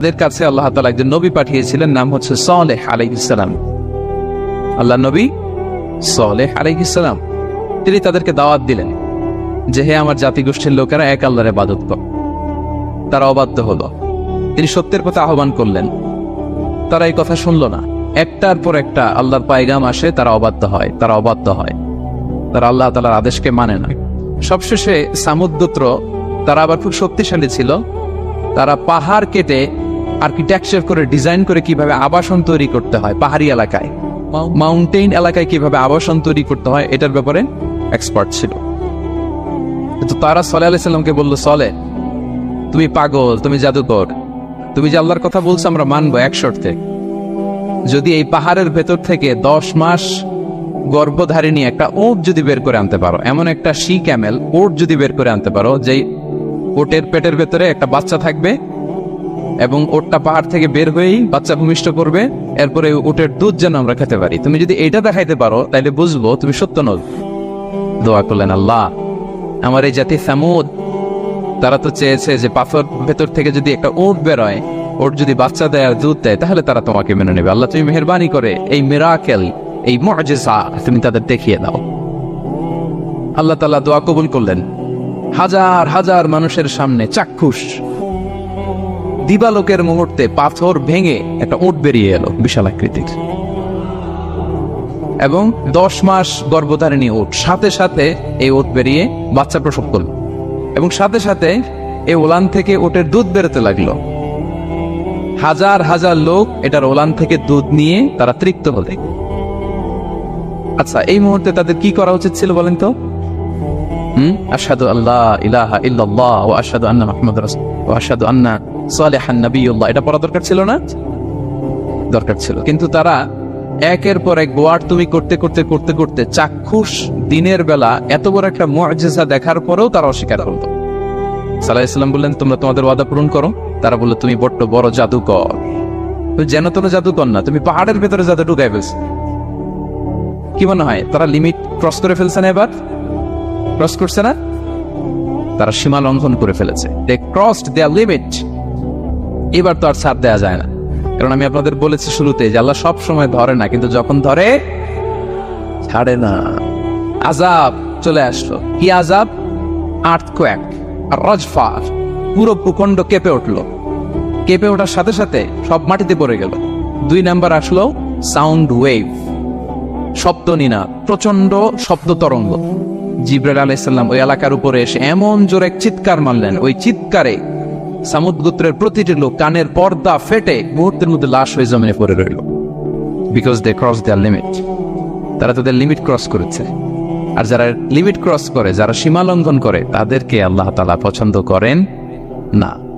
তাদের কাছে আল্লাহ তালা একজন নবী পাঠিয়েছিলেন, নাম হচ্ছে সলেহ আলাইসালাম আল্লাহ নবী সলেহ আলাইসালাম তিনি তাদেরকে দাওয়াত দিলেন যে, হে আমার জাতিগোষ্ঠীর লোকেরা, এক আল্লাহরে বাদত তারা অবাধ্য হলো। তিনি সত্যের পথে আহ্বান করলেন। তারা এই কথা শুনলো না। একটার পর একটা আল্লাহর পায়গাম আসে, তারা অবাধ্য হয়, তারা অবাধ্য হয়। তারা আল্লাহ তালার আদেশকে মানে না। সবশেষে সামুদ্রত্র তারা আবার খুব শক্তিশালী ছিল। তারা পাহাড় কেটে আর্কিটেকচার করে ডিজাইন করে কীভাবে আবাসন তৈরি করতে হয় পাহাড়ি এলাকায়? মাউন্টেন এলাকায় কীভাবে আবাসন তৈরি করতে হয় এটার ব্যাপারে এক্সপার্ট ছিল। তো তারা সলে আলাইসাল্লামকে বলল সলে তুমি পাগল তুমি জাদুকর। তুমি যে আল্লাহর কথা বলছো আমরা মানবো এক শর্তে। যদি এই পাহাড়ের ভেতর থেকে দশ মাস গর্ভধারিণী একটা ওট যদি বের করে আনতে পারো এমন একটা শি ক্যামেল ওট যদি বের করে আনতে পারো যেই ওটের পেটের ভেতরে একটা বাচ্চা থাকবে এবং ওটটা পাহাড় থেকে বের হয়েই বাচ্চা ভূমিষ্ঠ করবে এরপরে ওটের দুধ যেন আমরা খেতে পারি। তুমি যদি এটা দেখাইতে পারো তাহলে বুঝব তুমি সত্য নল দোয়া করলেন আল্লাহ। আমার এই জাতি সামুদ, তারা তো চেয়েছে যে পাথর ভেতর থেকে যদি একটা ওট বেরোয় ওট যদি বাচ্চা দেয় আর দুধ দেয়, তাহলে তারা তোমাকে মেনে নেবে। আল্লাহ তুমি মেহরবানি করে এই মিরাকেল, এই মজেসা তুমি তাদের দেখিয়ে দাও। আল্লাহ তাআলা দোয়া কবুল করলেন। হাজার হাজার মানুষের সামনে চাক্ষুষ। দিবালোকের মুহূর্তে পাথর ভেঙে একটা উট বেরিয়ে এলো বিশাল আকৃতির। এবং দশ মাস গর্ভধারিণী উট। সাথে সাথে এই উট বেরিয়ে বাচ্চা প্রসব করল। এবং সাথে সাথে এই ওলান থেকে ওটের দুধ বেরোতে লাগল। হাজার হাজার লোক এটার ওলান থেকে দুধ নিয়ে তারা তৃপ্ত হলে। আচ্ছা এই মুহূর্তে তাদের কি করা উচিত ছিল বলেন তো? হুম? আশহাদু আল্লাহ ইলাহা ইল্লাল্লাহ ওয়া আশহাদু আন্না মুহাম্মাদুর রাসূল ওয়া আশহাদু আন্না সালিহান নাবিয়্যুল্লাহ এটা পড়া দরকার ছিল না? দরকার ছিল। কিন্তু তারা একের পর এক গোয়ার তুমি করতে করতে করতে করতে চাক্ষুষ দিনের বেলা এত বড় একটা মুআজিজা দেখার পরেও তারা অস্বীকার করল। সাল্লাহ ইসলাম বললেন, তোমরা তোমাদের ওয়াদা পূরণ করো। তারা বলল, তুমি বড্ড বড় জাদুকর। তুমি যেন তোর জাদুকর না, তুমি পাহাড়ের ভেতরে জাদু ঢুকাই ফেলছো। কি মনে হয়, তারা লিমিট ক্রস করে ফেলছে না এবার? ক্রস করছে না? তারা সীমা লঙ্ঘন করে ফেলেছে। দে ক্রসড দেয়ার লিমিট এবার তো আর ছাড় দেওয়া যায় না। কারণ আমি আপনাদের বলেছি শুরুতে যে আল্লাহ সব সময় ধরে না, কিন্তু যখন ধরে, ছাড়ে না। আজাব চলে আসলো। কি আজাব আর্থ কোয়াক আর পুরো ভূখণ্ড কেঁপে উঠল। কেঁপে ওঠার সাথে সাথে সব মাটিতে পড়ে গেল। দুই নাম্বার আসলো সাউন্ড ওয়েভ। শব্দ নিনা প্রচণ্ড শব্দ তরঙ্গ। জিব্রাইল আলাইসাল্লাম ওই এলাকার উপরে এসে এমন জোরে চিৎকার মারলেন। ওই চিৎকারে সামুদ গোত্রের প্রতিটি লোক কানের পর্দা ফেটে মুহূর্তের মধ্যে লাশ হয়ে জমিনে পড়ে রইল। Because they cross their limit তারা তাদের লিমিট ক্রস করেছে। আর যারা লিমিট ক্রস করে, যারা সীমা লঙ্ঘন করে, তাদেরকে আল্লাহ তালা পছন্দ করেন না।